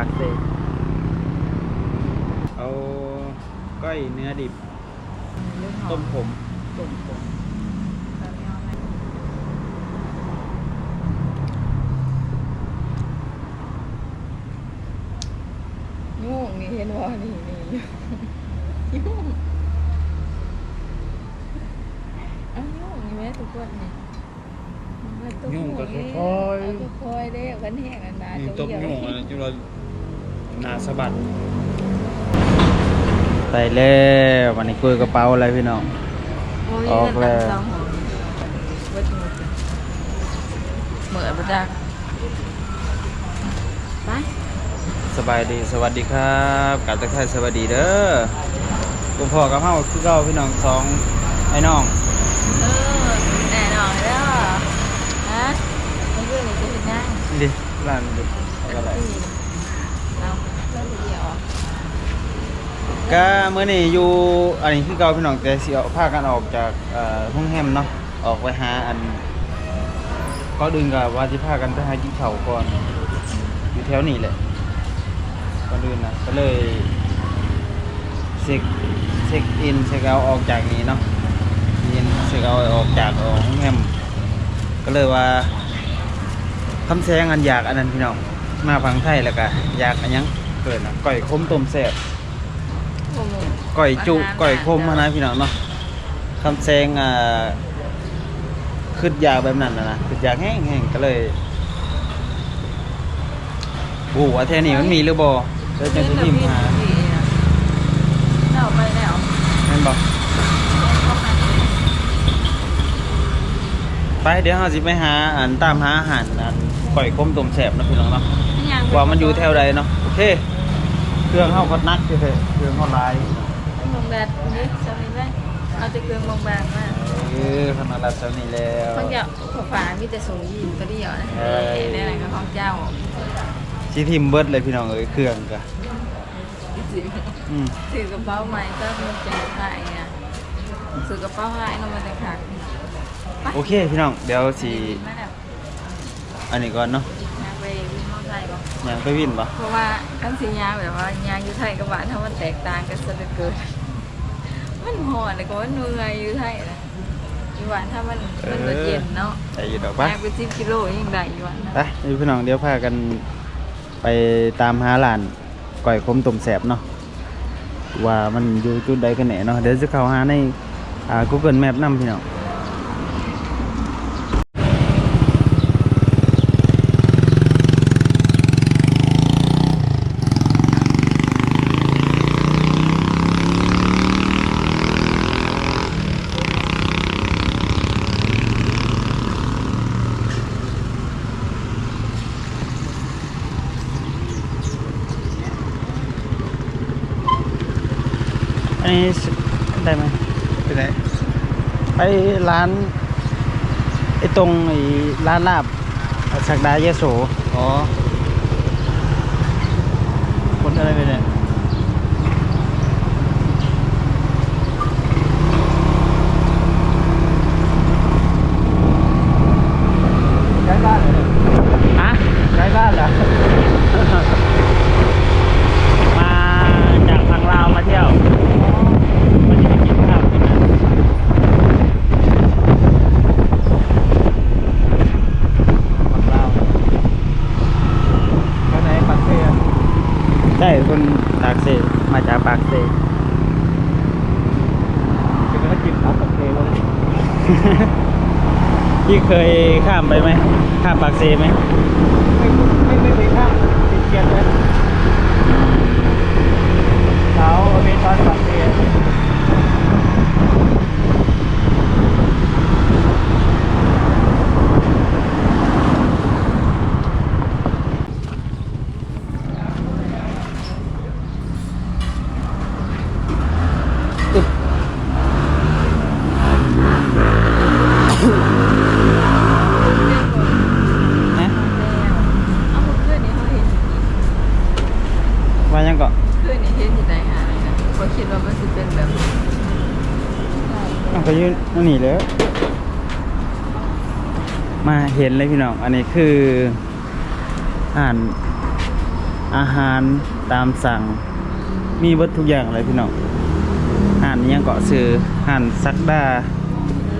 ากเซเอาก้อยเนื้อดิบ ต้มผมต้มผมตอนนี้เอาไหมยุ่งนี่เห็นว่านี่นี่ยุ่งเอายุ่งนี่แม่ทุกคนนี่มันต้องยุ่งก็นี่ค่อยๆเอาค่อยๆเด้กันแห้งกันมานี่ตัต้วมเดียวยุ่งอะไรจุเราห นาสะบัดไปแล้ววันนี้คุยกระเป๋าอะไรพี่น้องโอ้ยออกแล้วเงินตังค์สองหอเบิดหมดเลยเหมือนประจักษ์ไปสบายดีสวัสดีครับกลับตะไคร้สวัสดีเด้อคุณพ่อกับเฮาคือเก่าพี่น้องสองไอ้น้องเออแน่นอนเด้อฮะมันเรื่องนี้จะเป็นยังนี่ดิร้านดิเอาอะไร เอาเรื่องเดียว ก็เมื่อนี้อยู่อันนี้คือเก่าพี่น้องแต่สิเอาพากันออกจากเอ่อห้องแฮมเนาะออกไปหาอันก็ดึงกับว่าสิพากันไปหากินข้าวก่อนอยู่แถวนี้แหละก่อนอื่นะก็เลยเช็คเช็คอินเช็คเอาออกจากนี้เนาะอินเช็คเอาออกจากห้องแฮมก็เลยว่าคำแซงอันอยากอันนั้นพี่น้องมาฟังไทยแล้วก็อยากอันยังเกิดนะก้อยคมต้มแซ่บ ก่อยจุก่อยคมมานะพี่น้องเนาะคำแซงอ่าขึ้นยากแบบนั้นนะนะขึ้นยากแห้งๆก็เลยโอ้ว่าแท่นี้มันมีหรือบ่เดี๋ยวจะสิพิมพ์หาเราไปแล้วแม่นบ่ไปเดี๋ยวเราสิไปหาอันตามหาอาหารอันก่อยคมต้มแซ่บนะพี่น้องเนาะว่ามันอยู่แถวใดเนาะโอเค เครื่องเฮาก็นักอยู่เถอะเครื่องเฮาหลายมองแดดนี่จะมีไหมเอาแต่เครื่องบางๆมาเออขนาดรับเท่านี้แล้วเขาจะขฝามีแต่สูงยินก็เดียวนะเออเห็นอะไรก็ของเจ้าสิทิมเบิดเลยพี่น้องเอ้ยเครื่องก็อืมถือกระเป๋าใหม่ก็มันจะขายนะถือกระเป๋าหายเรามาแต่ขาดโอเคพี่น้องเดี๋ยวสิไม่แบบอันนี้ก่อนเนาะ ยางไปวิ่งมอ ไซค์บอกยังไปวินปะเพราะว่าขั้นสียางแบบว่ายางอยู่ไทยกับหวานถ้ามันแตกต่างกันซะเหลือเกินมันหอนเลยก็ว่าเหนื่อยอยู่ไทยนะอยู่หวานถ้ามันมันบ่เย็นเนาะใส่อยู่ดอกปะยางไปสิบกิโลยังได้อยู่หวานนะไปนี่พี่น้องเดี๋ยวพากันไปตามหาร้านก่อยคมต้มแสบเนาะว่ามันอยู่จุดใดกันแหน่เนาะเดี๋ยวจะเข้าหาในอ่า Google Map นำพี่น้องอันนี้ได้ไหมไปไหนไป ร้านไอ้ตรงไอ้ร้านลาบสักดายโสอ๋อคนอะไรไปเนี่ยย้ายบ้านเหรอฮะย้ายบ้านเหรอ มาจากทางลาวมาเที่ยวมาจะไปกินข้าวที่นั่นฝั่งลาวไปไหนปากเซ่ใช่คนปากเซ่มาจากปากเซ่จะไปกินปากเซ่เลย พี่เคยข้ามไปไหมข้าม ปากเซไหมไม่ไม่ไม่เคยข้ามติดเกียร์เลย เช้าอเมซอนปากเซตึบนะ เอาเพื่อนนี่เขาเห็นอยู่นี่ ว่ายังเกาะ เพื่อนนี่เห็นอยู่ไหนหาเลยนะเขาคิด ว่ามันจะเป็นแบบเอาไปยืนนั่นนี่เลยมาเห็นเลยพี่น้อง อันนี้คืออ่านอาหารตามสั่ง มีเบิดทุกอย่างเลยพี่น้องห่านอิหยังเกาะซื้อห่านซักดา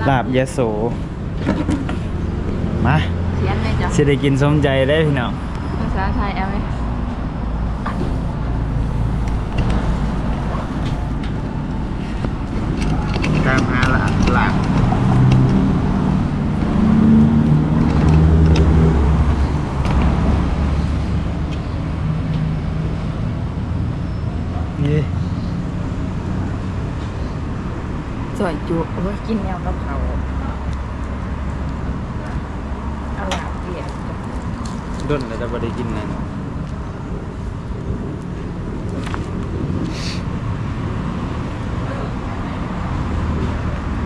ลาบยะโส มาเขียนเลยจ้ะสิได้กินสมใจได้พี่น้อง ภาษาไทยเอาไหม ตามหาหลานหลานนี่ สวยจุโอ้ย กินแนวกับเขาอาลาบเปียก ด้นแล้วจะบ่ได้กินนะย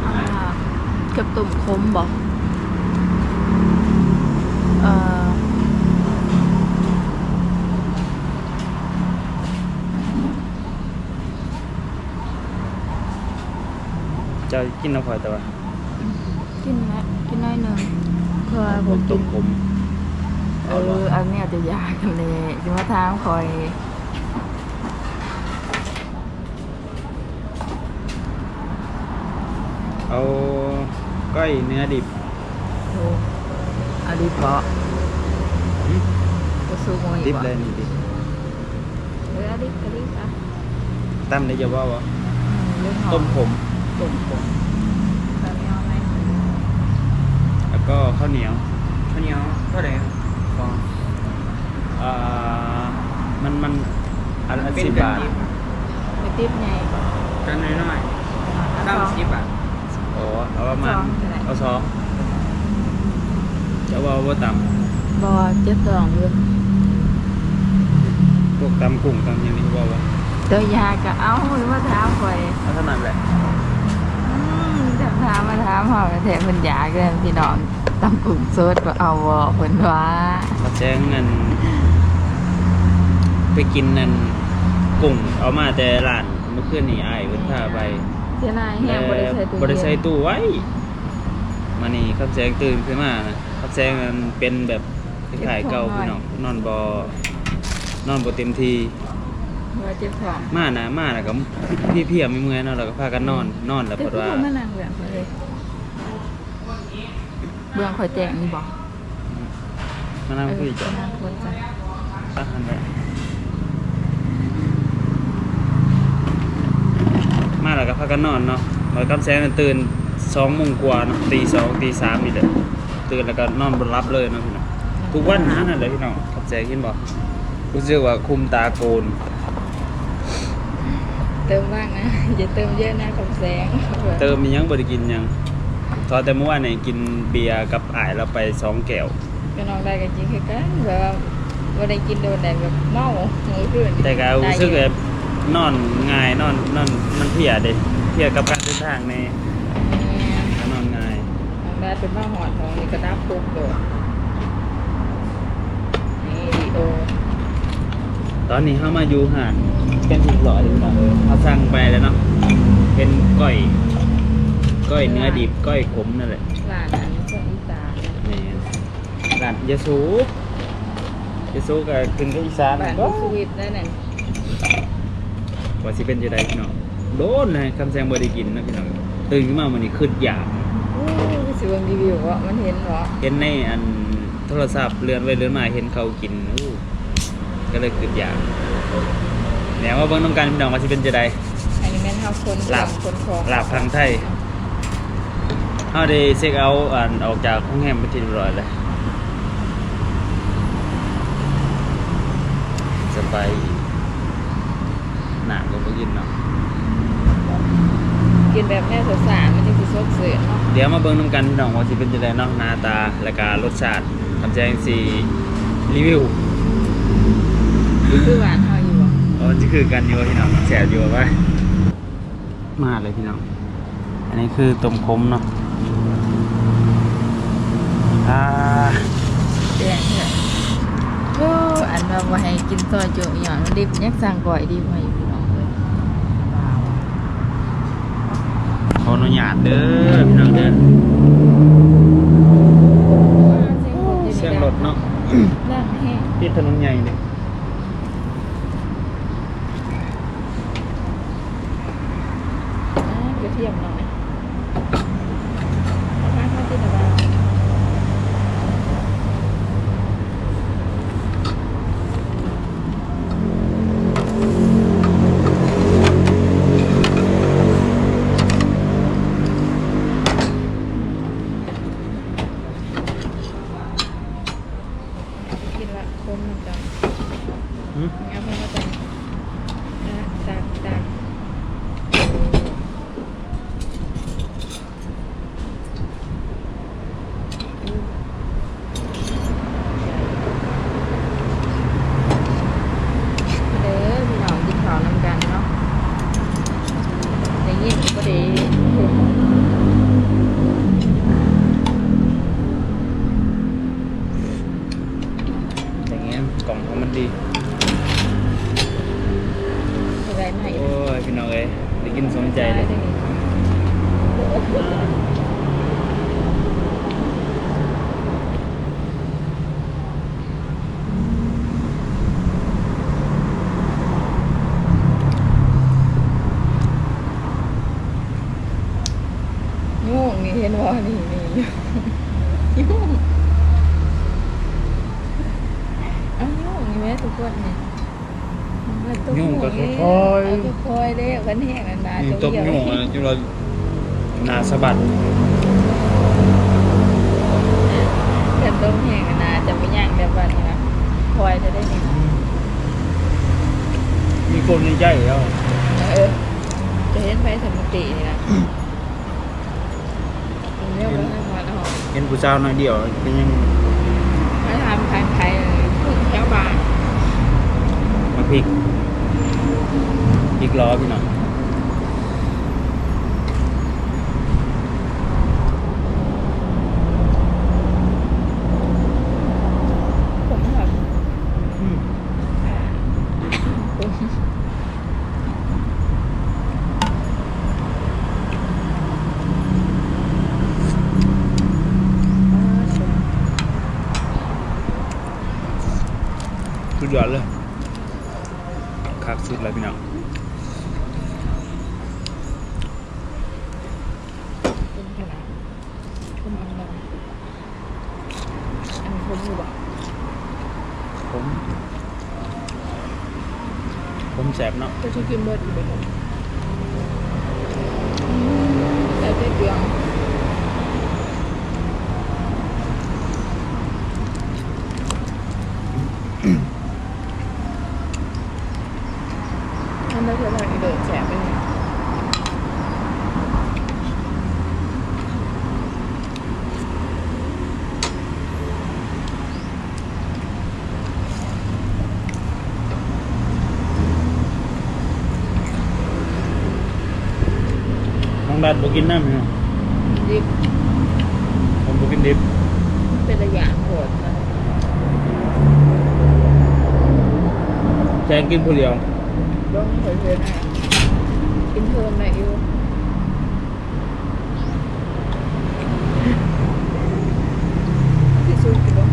เอาลาบกับตุ่มคมบอกเอ่อ จะกินน้ำข่อยแต่ว่ากินแล้วกินน้อยหนึ่งเพื่อผผมมกิต้นมผมเอออันนี้อาจจะยากกันเลยจะมาทางคอยเอาก้อยเนื้อดิบโอ้เอาดิบเปาะก็สู้มวยดิบเลยนี่ดิเออเอาดิบก็ดิบอะตั้มได้จะว่าวะเรื่องหอต้มผม ต้มผมตอนนี้เอาไหมแล้วก็ข้าวเหนียวข้าวเหนียวเท่าไหร่ฟองอ่ามันมันอันละสิบบาทไปติบไงกันน้อยเอาๆเก้าสองสิบบาทโอ้เอาประมาณสองเท่าไหร่เอาสองจะว่าว่าต่บอเจ็ดสองเลยำพวกตำกุ้งตำอย่างนี้ว่าว่าเตัวยาก็เอาหรือว่าถามคอยเอาเท่านั้นแหละอืม ถามถามมาถามเขาแถมมันยากเลยพี่น้องตำกุ้งสดก็เอาวอเพิ่นว่ามาแจ้งเงินไปกินนั่นกุ้งเอามาแต่ร้านเมื่อคืนนี่อ้ายเพิ่นพาไปเสียดายแฮงบ่ได้ใส่ตู้บริษัทเย็นตู้ไว้มานี่ครับแสงตื่นขึ้นมานะครับแสงมันเป็นแบบคล้ายๆเก่าพี่น้องนอนบนอนบ่เต็มที ว่าเจ็บท้องมานะมาแล้วก็พี่เพียไม่เมื่อยเนาะแล้วก็พากันนอนนอนแล้วแต่ปรากฏคือว่ามานั่งเรื่องเขาเลยเบื้องคอยแจ้งนี่บอกมานั่งคุยจ้ะเออนั่งคนจ้ะตั้งหันไปมาแล้วก็พากันนอนเนาะแล้วกับแสงน่ะตื่นสองโมงกว่าเนาะตีสองตีสามนี่แหละตื่นแล้วก็นอนบนรับเลยเนาะพี่น้องทุกวันนั้นน่ะเลยพี่น้องกับแสงกินบอกรู้สึกว่าคุมตาโกน เติมบ้างนะ อย่าเติมเยอะนะกับแสงเติมมียังบริกินหยังทอแต่เมื่อวานเนี่ยกินเบียร์กับอ่ายเราไปสองแก้วก็นอนได้กันจริงคือกันแบบว่าบ่ได้กินโดนแดดแบบเมาหัวรื่นแต่ก็รู้สึกแบบนอนง่ายนอนนอนมันเพลียเด็เพลียกับการเดินทางในก็นอนง่ายนอนได้เป็นบ้าหอดของนี่ก็นับปุ๊บโดดนี่ดีโอตอนนี้เข้ามาอยู่ห่าน เป็นอีกหล่อหนึ่งเนาะเขาสั่งไปแล้วเนาะเป็นก้อยก้อยเนื้อดิบก้อยขมนั่นแหละร้านอันนี้คนอีสานนะนี่ร้านยะซูยะซูก็ขึ้นกับอีสานบ้านบ่สวิตได้นั่นว่าสิเป็นจะได้พี่น้องโดนเลยคำแซงบ่ได้กินนะพี่น้องตื่นขึ้นมาวันนี้ขึ้นอยากโอ้ยสิเบิ่งรีวิวว่ามันเห็นเหรอเห็นในอันโทรศัพท์เลื่อนไปเลื่อนมาเห็นเขากินอู้ก็เลยขึ้นอยาก แหนว่าเบิ่งต้องการพี่น้องว่าสิเป็นจะได้อันนี้แม่นเฮาคนลาบคนของลาบพังไทยเฮาได้เช็คเอาท์อันออกจากห้องแฮมไปนที่เรียบร้อยแล้วสบายหนักก็บ่กินเนาะกินแบบแม่สสารมันจะสิสดชื่นเนาะเดี๋ยวมาเบิ่งนำกันพี่น้องว่าสิเป็นจะได้เนาะหน้าตาและก็รสชาติคำแจ้งสิรีวิว คือหวานเฮา อยู่บ่อ๋อนี่คือกันอยู่พี่น้องแสบอยู่ไปมาเลยพี่น้อง อันนี้คือต้มขมเนาะอ่าแดงเถอะโอ้อันว่าบ่ให้กินซอยจุอีหยังมันดิบยักสั่งก่อยดิบให้พี่น้องเลยว้าวขออนุญาตเด้อพี่น้องเด้อเสียงรถเนาะแรงแห้งที่ถนนใหญ่เลย กินสมใจเลย กันต้มแห้งนานๆจะไม่ย่างแบบว่านี้นะคอยจะได้นี่มีคนในใจแล้วเออจะเห็นไปสมุตินี่นะกินเรื่องว่าให้มาแล้วเห็นผู้สาวน้อยเดียวก็ยังมาทำภายภายพึ่งแถวบ้านมาพลิกพลิกล้อพี่น้อง ผมแบบ อืม ผมอ่าสวย สุด ยอดเลยคักสุดเลยพี่น้องเป็นขนาดชมอันนั้นอันผมอยู่บ่ผม ผมแสบเนาะก็จะกินเบิร์ดอยู่บ่ผมแต่เจ๊เกียงอันนั้นคือทางอีเดินแฉะไปเนี่ย น้องดัดบอกินน้ำพี่น้องดิบผมบอกินดิบเป็นระยะโหดนะแจงกินผู้เดียวร้องเผยๆหน่อยกินเพิ่มหน่อยอยู่ที่สุดกินบ่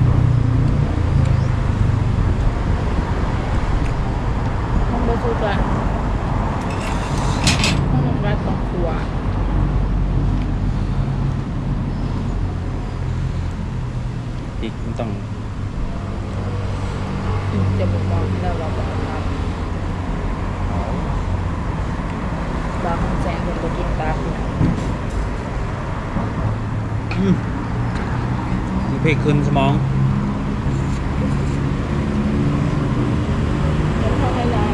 ห้องบสุดอะห้องน้ำรัดสองตัว อีกมันต้อง จะบอกมองที่เราเราบอกครับบางแสงเป็นตัวกินตาพี่นะ อื มมีเพกขึ้นสมอง แล้วเข้าให้ร้าย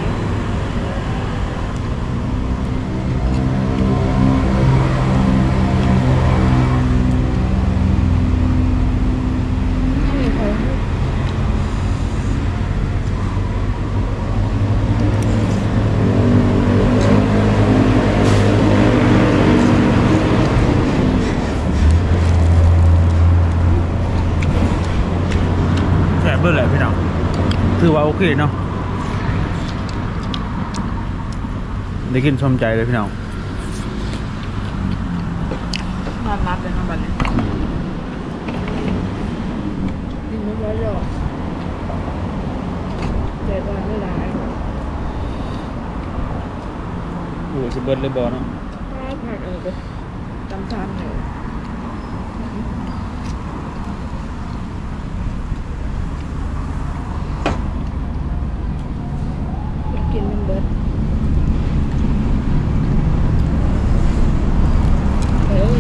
ไม่มีใครพูด แสบเบื่อแหละพี่น้อง ถือว่าโอเคเนาะได้กินชมใจเลยพี่น้องนอนรับเลยนอนบัดเลยกินไม่ร้อยหรอกเจ็ดวันไม่ร้ายโอ้สิเบิร์ดเลยบอเนาะถ้าผักเออก็ตำซ้ำหนึ่งกินมันเบิดเออ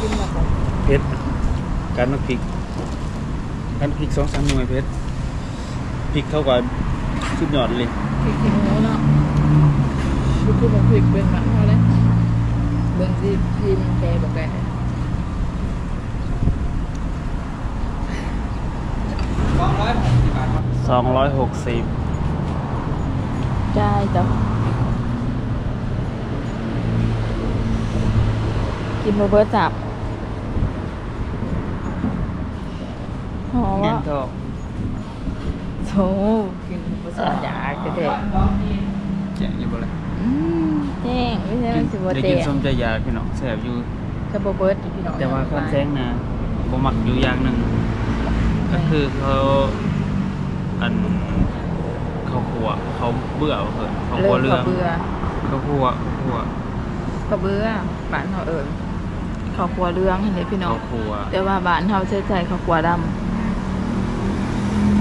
กินแบบไหน เพชรการมักพริกการพริกสองสามหน่วยเพชรพริกเข้ากับสุดยอดเลยพริกขี้หนูเนาะดูคือมันพริกเป็นแบบเขาเลยเบิ่งที่ที่มันแกบอกแกสองร้อยหกสิบใช่จ้ะกินโบเบิร์ตจับ หอมเงิว่ะนทองโถกินภาษาหยาก็ได้แจ้งอยู่บ่เลยอืมแจ้งไม่ใช่มันสิบ่ได้เตะกินส้มใจยาพี่น้องแสบอยู่กับโบเบิร์ตพี่น้องแต่ว่าข้าวแซงนะบ่มักอยู่อย่างหนึ่งก็คือเขาอันเขาขัวเขาเบื่อเหอะเขาเลิขัวกเรืกอระงเบือเขาขัวขัวกระเบือบ้านเขาเอิญเขาครัวเรื่องเห็นไหมพี่น้อเขางขัวแต่ว่าบ้านเขาใช้ใจเขาครัวดแ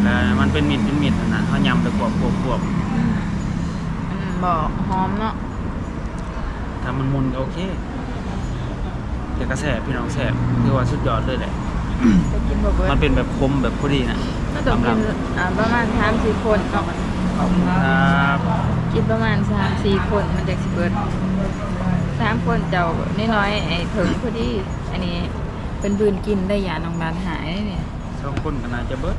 ล้วมันเป็นมิดเป็นมิดอะนะเขายำไปขวบขวบขวบำอืมบอกหอมเนาะถ้ามันมุนก็โอเคแต่ก็แสบพี่น้องแสบคือว่าสุดยอดเลยแหละไปกินบะเบิร์มันเป็นแบบคมแบบพอดีนะก็ต้องกินอ่าประมาณสามสี่คนเนาะครับกินประมาณสามสี่คนมันจะสิเบิดสามคนเจ้าน้อยๆไอ้ถึงพอดี อันนี้เป็นบืนกินได้ยาน้องดานหายได้เนี่ยสองคนก็น่าจะเบิด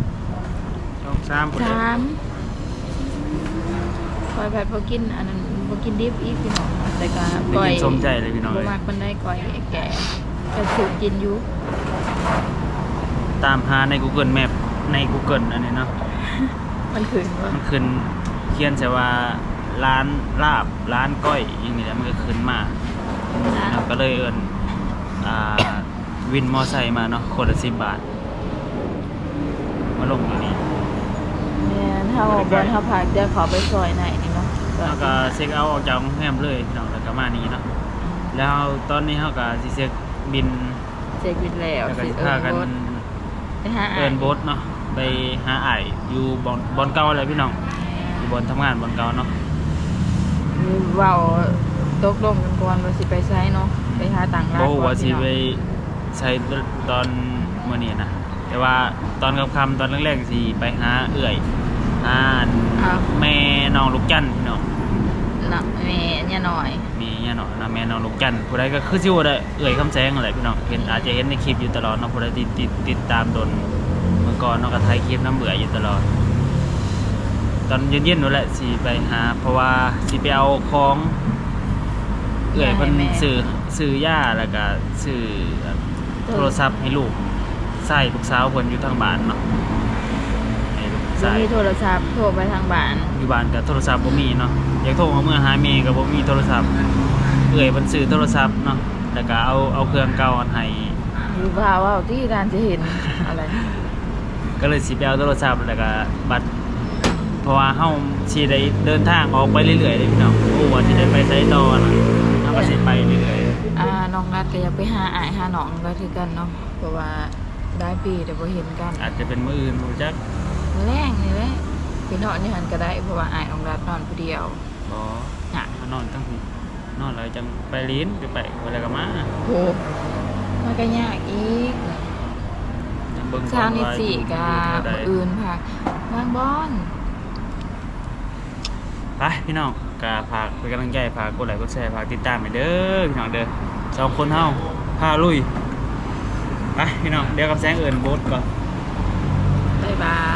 สองสามคนสามคอยไปพอกินอันนั้นพอกินดิบอีกพี่น้องแต่ก็ได้ก่อยกินสมใจเลยพี่น้องบ่เลยมากมันได้ก่อยแก่ก็ถูกกินอยู่ตามหาใน Google Map ใน Google อันนี้เนาะมันคืนว่ามันขึ้นเขียนใช่ว่าร้านลาบร้านก้อยอย่างนี้แหละมันก็ขึ้นมาเราก็เลยเอินอ่าวินมอไซค์มาเนาะคนละสิบบาท มาลงอยู่นี่ เนี่ยถ้าบอกบนถ้าพักเดี๋ยวขอไปซอยไหนนี่เนาะแล้วก็เช็คเอาท์ออกจากโรงแรมเลยพี่น้องแล้วก็มานี้เนาะแล้วตอนนี้เขาก็สิเช็คบินเช็คบินแล้วแล้วก็สิสิเอิพาญกันรถไปหาเอินโบสเนาะไปหาไอายอยู่บอนบอนเก่าอะไรพี่น้องอยู่บอนทำงานบอนเก่าเนาะเว้าตกลงกันก่อนว่าสิไปไซเนาะไปหาต่างร้านโอ้ก่อนว่าสิพี่น้องไปใช้ตอนเมื่อนี้นะ แต่ว่าตอนค่ำๆตอนแรกๆสิไปหาเอื่อยหาอันอ้าวแม่น้องลูกจันทร์พี่น้องน่ะแม่เนี่ยหน่อย มีเนี่ยเนาะนะแม่น้องลูกจันทร์ผู้ใดก็คือสิว่าได้เอื่อยคำแสงอะไรพี่น้องเห็นอาจจะเห็นในคลิปอยู่ตลอดเนาะผู้ใดติดติดติดตามโดนเมื่อก่อนเนาะก็ถ่ายคลิปน้ำเบื่ออยู่ตลอด ตอนเย็นๆนู่นแหละสิไปหา เพราะว่าสิไปเอาของ เอื่อยเพิ่นซื้อซื้อย่าแล้วก็ซื้อโทรศัพท์ให้ลูก ใส่ลูกสาวเพิ่นอยู่ทางบ้านเนาะให้ลูกบ่ใส่มีโทรศัพท์โทรไปทางบ้านอยู่บ้านก็โทรศัพท์บ่มีเนาะอยากโทรมาเมื่อหาแม่ก็บ่มีโทรศัพท์เอื่อยเพิ่นซื้อโทรศัพท์เนาะแล้วก็เอาเอาเครื่องเก่าอันให้อยู่พาว่าที่ร้านจะเห็นอะไร ก็เลยสิไปเอาโทรศัพท์แล้วก็บัตรเพราะว่าเฮาสิได้เดินทางออกไปเรื่อยๆเลยพี่น้องโอ้ว่าสิได้ไปไสต่อนะเฮาก็สิไปเรื่อยอ่าน้องนัดก็อยากไปหาอายหาน้องก็คือกันเนาะเพราะว่า ได้ปีแต่บ่เห็นกันๆอาจจะเป็นมื้ออื่นบ่จักแรงนี่แหละพี่นอนนี่หันก็ได้เพราะว่าอายน้องนัดนอนผู้เดียวบ่น่ะมานอนทั้งคืนนอนแล้วจังไปลิ้นไปไปแล้วก็มาโหมันก็ยากอีกเบิ่งเช้านี้ก่อสี่กาอยู่เท่าใดอื่นค่ะบางบอนไปพี่น้องก็ฝากเป็นกำลังใจฝากกดไลค์กดแชร์ฝากติดตามให้เด้อพี่น้องเด้อสองคนเฮาพาลุย ไปพี่น้องเดี๋ยวกับแสงเอิ้นโบสก่อนบ๊ายบาย